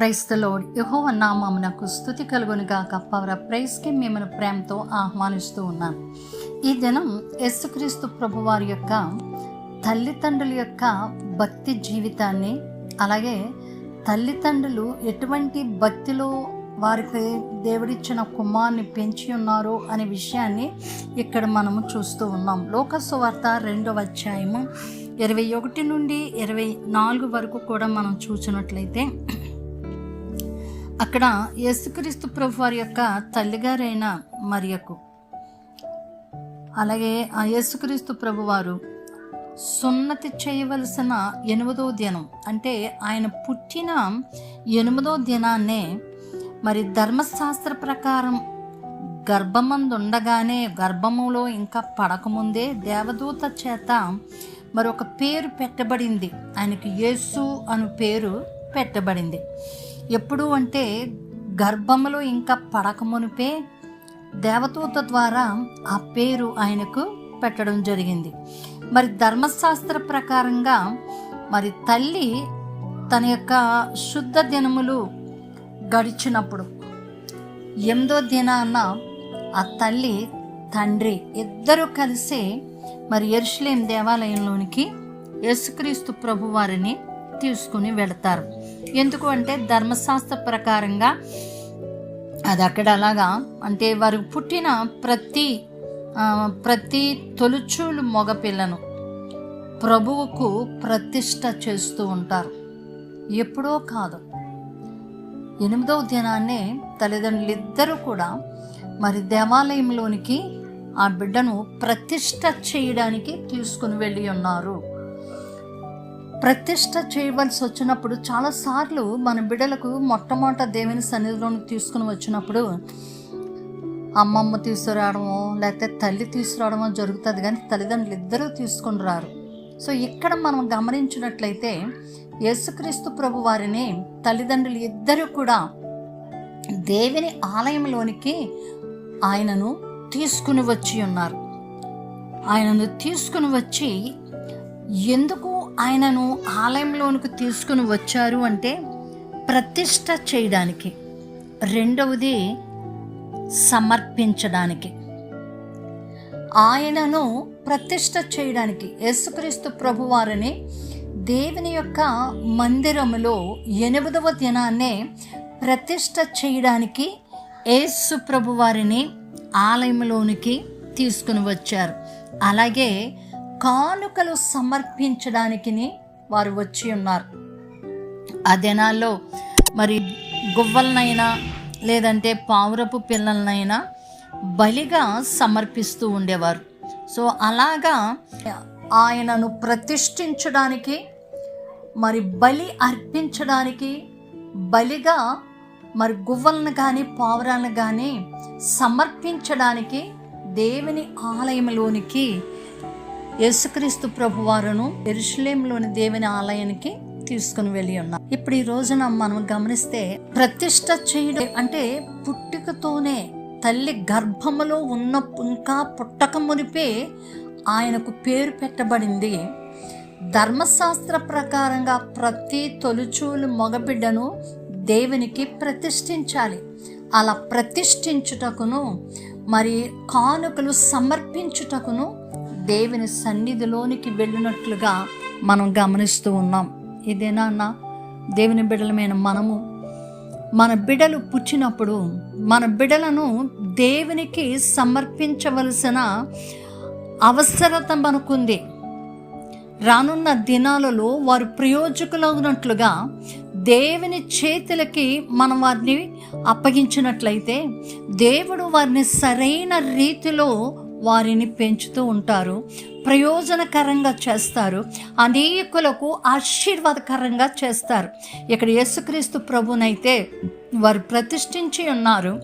క్రైస్తలో యహోవ నామమునకు స్థుతి కలుగునిగా పవర ప్రైస్కి మిమ్మల్ని ప్రేమతో ఆహ్వానిస్తూ ఉన్నాను ఈ దినం యేసుక్రీస్తు ప్రభువారి యొక్క తల్లిదండ్రుల యొక్క భక్తి జీవితాన్ని అలాగే తల్లిదండ్రులు ఎటువంటి భక్తిలో వారికి దేవుడిచ్చిన కుమార్ని పెంచి ఉన్నారు అనే విషయాన్ని ఇక్కడ మనము చూస్తూ ఉన్నాం. లోకసువార్త రెండవ అధ్యాయము ఇరవై ఒకటి నుండి ఇరవై నాలుగు వరకు కూడా మనం చూసినట్లయితే అక్కడ యేసుక్రీస్తు ప్రభు వారి యొక్క తల్లిగారైన మరియకు. అలాగే ఆ యేసుక్రీస్తు ప్రభు వారు సున్నతి చేయవలసిన ఎనిమిదో దినం అంటే ఆయన పుట్టిన ఎనిమిదో దినాన్నే మరి ధర్మశాస్త్ర ప్రకారం గర్భమందు ఉండగానే గర్భములో ఇంకా పడకముందే దేవదూత చేత మరి ఒక పేరు పెట్టబడింది. ఆయనకి యేసు అను పేరు పెట్టబడింది. ఎప్పుడు అంటే గర్భములో ఇంకా పడకమునిపే దేవదూత ద్వారా ఆ పేరు ఆయనకు పెట్టడం జరిగింది. మరి ధర్మశాస్త్ర ప్రకారంగా మరి తల్లి తన యొక్క శుద్ధ దినములు గడిచినప్పుడు ఎనిమిదో దినాన ఆ తల్లి తండ్రి ఇద్దరూ కలిసి మరి ఎరుషులేం దేవాలయంలోనికి యేసుక్రీస్తు ప్రభువారిని తీసుకుని వెళతారు. ఎందుకు అంటే ధర్మశాస్త్ర ప్రకారంగా అది అక్కడ అలాగా అంటే వారు పుట్టిన ప్రతి ప్రతి తొలుచూలు మగపిల్లను ప్రభువుకు ప్రతిష్ట చేస్తూ ఉంటారు. ఎప్పుడో కాదు. ఎనిమిదవ దినాన్నే తల్లిదండ్రులు ఇద్దరూ కూడా మరి దేవాలయంలోనికి ఆ బిడ్డను ప్రతిష్ట చేయడానికి తీసుకుని వెళ్ళి ఉన్నారు. ప్రతిష్ట చేయవలసి వచ్చినప్పుడు చాలాసార్లు మన బిడ్డలకు మొట్టమొదట దేవుని సన్నిధిలోనికి తీసుకుని వచ్చినప్పుడు అమ్మమ్మ తీసుకురావడమో లేకపోతే తల్లి తీసుకురావడమో జరుగుతుంది కానీ తల్లిదండ్రులు ఇద్దరూ తీసుకుని రారు. సో ఇక్కడ మనం గమనించినట్లయితే యేసుక్రీస్తు ప్రభు వారిని తల్లిదండ్రులు ఇద్దరూ కూడా దేవుని ఆలయంలోనికి ఆయనను తీసుకుని వచ్చి ఉన్నారు. ఆయనను తీసుకుని వచ్చి ఎందుకు ఆయనను ఆలయంలోనికి తీసుకుని వచ్చారు అంటే ప్రతిష్ట చేయడానికి. రెండవది సమర్పించడానికి. ఆయనను ప్రతిష్ట చేయడానికి యేసుక్రీస్తు ప్రభువారిని దేవుని యొక్క మందిరములో ఎనిమిదవ దినాన్నే ప్రతిష్ట చేయడానికి యేసు ప్రభువారిని ఆలయంలోనికి తీసుకుని వచ్చారు. అలాగే కానుకలు సమర్పించడానికి వారు వచ్చి ఉన్నారు. ఆ దినాల్లో మరి గువ్వలనైనా లేదంటే పావురపు పిల్లలనైనా బలిగా సమర్పిస్తూ ఉండేవారు. సో అలాగా ఆయనను ప్రతిష్ఠించడానికి మరి బలి అర్పించడానికి బలిగా మరి గువ్వలను కానీ పావురాలను కానీ సమర్పించడానికి దేవుని ఆలయంలోనికి యేసుక్రీస్తు ప్రభువారును ఎరుషలేంలోని దేవుని ఆలయానికి తీసుకుని వెళ్ళి ఉన్నాం ఇప్పుడు ఈ రోజున మనం గమనిస్తే ప్రతిష్ట చేయడం అంటే పుట్టుకతోనే తల్లి గర్భములో ఉన్న ఇంకా పుట్టక మునిపే ఆయనకు పేరు పెట్టబడింది. ధర్మశాస్త్ర ప్రకారంగా ప్రతి తొలుచూలు మగబిడ్డను దేవునికి ప్రతిష్ఠించాలి. అలా ప్రతిష్ఠించుటకును మరి కానుకలు సమర్పించుటకును దేవుని సన్నిధిలోనికి వెళ్ళినట్లుగా మనం గమనిస్తూ ఉన్నాం. ఇదేనా అన్న? దేవుని బిడ్డలమైన మనము మన బిడ్డలు పుచ్చినప్పుడు మన బిడ్డలను దేవునికి సమర్పించవలసిన అవసరత మనకుంది రానున్న దినాలలో వారు ప్రయోజకులవునట్లుగా దేవుని చేతులకి మనం వారిని అప్పగించినట్లయితే దేవుడు వారిని సరైన రీతిలో వారిని పెంచుతూ ఉంటారు ప్రయోజనకరంగా చేస్తారు అనేకులకు ఆశీర్వాదకరంగా చేస్తారు. ఇక్కడ యేసుక్రీస్తు ప్రభునైతే వారు ప్రతిష్ఠించి ఉన్నారు.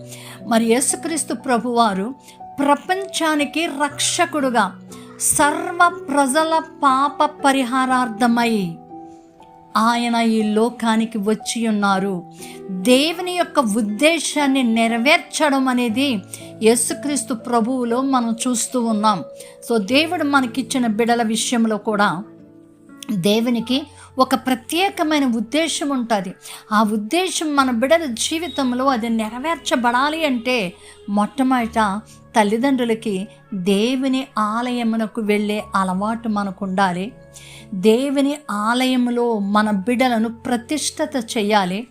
మరి యేసుక్రీస్తు ప్రభువారు ప్రపంచానికి రక్షకుడుగా సర్వ ప్రజల పాప పరిహారార్థమై ఆయన ఈ లోకానికి వచ్చి ఉన్నారు. దేవుని యొక్క ఉద్దేశాన్ని నెరవేర్చడం అనేది యేసుక్రీస్తు ప్రభువులో మనం చూస్తూ ఉన్నాం. సో దేవుడు మనకిచ్చిన బిడల విషయంలో కూడా దేవునికి ఒక ప్రత్యేకమైన ఉద్దేశం ఉంటుంది. ఆ ఉద్దేశం మన బిడల జీవితంలో అది నెరవేర్చబడాలి అంటే మొట్టమొదట తల్లిదండ్రులకి దేవుని ఆలయమునకు వెళ్ళే అలవాటు మనకు ఉండాలి దేవుని ఆలయంలో మన బిడలను ప్రతిష్టత చేయాలి.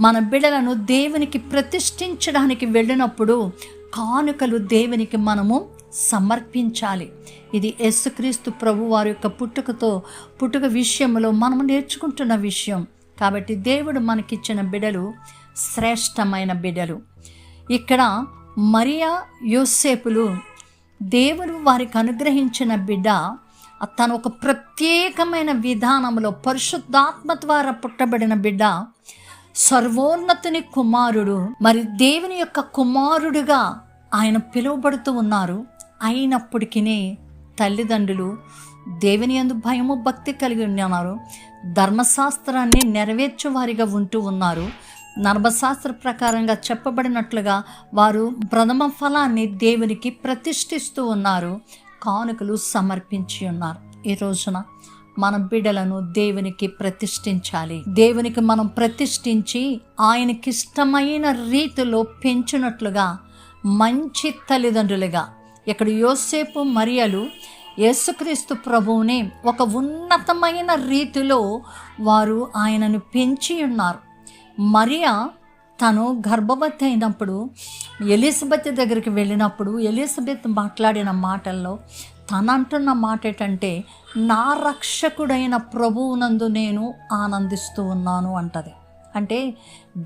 మన బిడ్డలను దేవునికి ప్రతిష్ఠించడానికి వెళ్ళినప్పుడు కానుకలు దేవునికి మనము సమర్పించాలి. ఇది యేసుక్రీస్తు ప్రభు వారి యొక్క పుట్టుకతో పుట్టుక విషయంలో మనం నేర్చుకుంటున్న విషయం. కాబట్టి దేవుడు మనకిచ్చిన బిడలు శ్రేష్టమైన బిడలు. ఇక్కడ మరియా యోసేపులు దేవుడు వారికి అనుగ్రహించిన బిడ్డ తను ఒక ప్రత్యేకమైన విధానంలో పరిశుద్ధాత్మ ద్వారా పుట్టబడిన బిడ్డ సర్వోన్నతుని కుమారుడు. మరి దేవుని యొక్క కుమారుడుగా ఆయన పిలువబడుతూ ఉన్నారు. అయినప్పటికీ తల్లిదండ్రులు దేవుని యందు భయము భక్తి కలిగి ఉన్నారు. ధర్మశాస్త్రాన్ని నెరవేర్చేవారిగా ఉంటూ ఉన్నారు. నర్మశాస్త్ర ప్రకారంగా చెప్పబడినట్లుగా వారు ప్రథమ ఫలాన్ని దేవునికి ప్రతిష్ఠిస్తూ ఉన్నారు. కానుకలు సమర్పించి ఉన్నారు. ఈ రోజున మన బిడ్డలను దేవునికి ప్రతిష్ఠించాలి. దేవునికి మనం ప్రతిష్ఠించి ఆయనకిష్టమైన రీతిలో పెంచినట్లుగా మంచి తల్లిదండ్రులుగా ఇక్కడ యోసేపు మరియలు యేసుక్రీస్తు ప్రభువుని ఒక ఉన్నతమైన రీతిలో వారు ఆయనను పెంచి ఉన్నారు. మరియా తను గర్భవతి అయినప్పుడు ఎలిజబెత్ దగ్గరికి వెళ్ళినప్పుడు ఎలిజబెత్ మాట్లాడిన మాటల్లో తన అంటున్న మాట ఏంటంటే నా రక్షకుడైన ప్రభువునందు నేను ఆనందిస్తూ ఉన్నాను అంటది. అంటే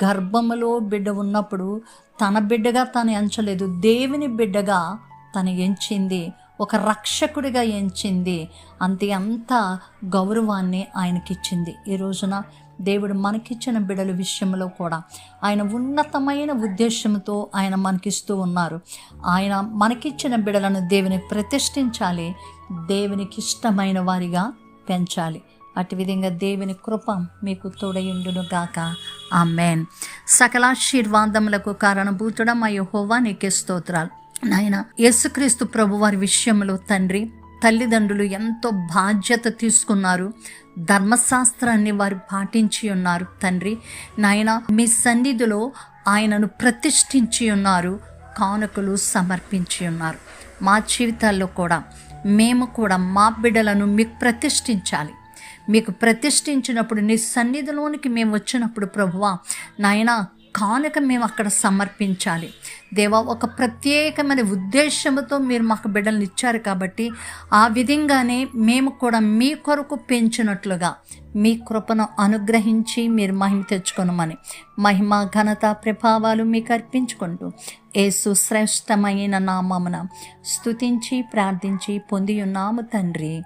గర్భములో బిడ్డ ఉన్నప్పుడు తన బిడ్డగా తను ఎంచలేదు దేవుని బిడ్డగా తను ఎంచింది ఒక రక్షకుడిగా ఎంచింది. అంతే అంత గౌరవాన్ని ఆయనకిచ్చింది. ఈ రోజున దేవుడు మనకిచ్చిన బిడల విషయంలో కూడా ఆయన ఉన్నతమైన ఉద్దేశంతో ఆయన మనకిస్తూ ఉన్నారు. ఆయన మనకిచ్చిన బిడలను దేవుని ప్రతిష్ఠించాలి. దేవునికి ఇష్టమైన వారిగా పెంచాలి. అటు విధంగా దేవుని కృప మీకు తోడయుండును గాక. ఆ మేన్ సకలాశీర్వాదములకు కారణభూతుడం అయ్యో హోవా నీకే స్తోత్రాలు. నాయన యేసుక్రీస్తు ప్రభు వారి విషయంలో తండ్రి తల్లిదండ్రులు ఎంతో బాధ్యత తీసుకున్నారు. ధర్మశాస్త్రాన్ని వారు పాటించి ఉన్నారు తండ్రి. నాయన మీ సన్నిధిలో ఆయనను ప్రతిష్ఠించి ఉన్నారు కానుకలు సమర్పించి ఉన్నారు. మా జీవితాల్లో కూడా మేము కూడా మా బిడ్డలను మీకు ప్రతిష్ఠించాలి. మీకు ప్రతిష్ఠించినప్పుడు నీ సన్నిధిలోనికి మేము వచ్చినప్పుడు ప్రభువా నాయన కానుక మేము అక్కడ సమర్పించాలి. దేవా ఒక ప్రత్యేకమైన ఉద్దేశంతో మీరు మాకు బిడ్డలను ఇచ్చారు కాబట్టి ఆ విధంగానే మేము కూడా మీ కొరకు పెంచినట్లుగా మీ కృపను అనుగ్రహించి మీరు మహిమ తెచ్చుకొనమని మహిమ ఘనత ప్రభావాలు మీకు అర్పించుకుంటూ ఏసు శ్రేష్టమైన నామమున స్తుతించి ప్రార్థించి పొంది ఉన్నాము తండ్రి.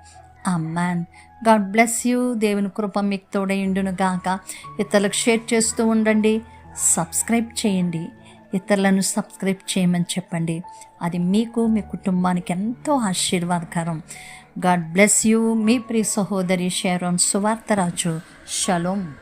అమ్మాన్ గాడ్ బ్లెస్ యూ. దేవుని కృప మీకు తోడయుండును గాక ఇతరులకు షేర్ చేస్తూ ఉండండి. సబ్స్క్రైబ్ చేయండి. ఇతరులను సబ్స్క్రైబ్ చేయమని చెప్పండి. అది మీకు మీ కుటుంబానికి ఎంతో ఆశీర్వాదకరం. గాడ్ బ్లెస్ యూ మీ ప్రియ సహోదరి షేరోన్ సువార్తరాజు. షలోం.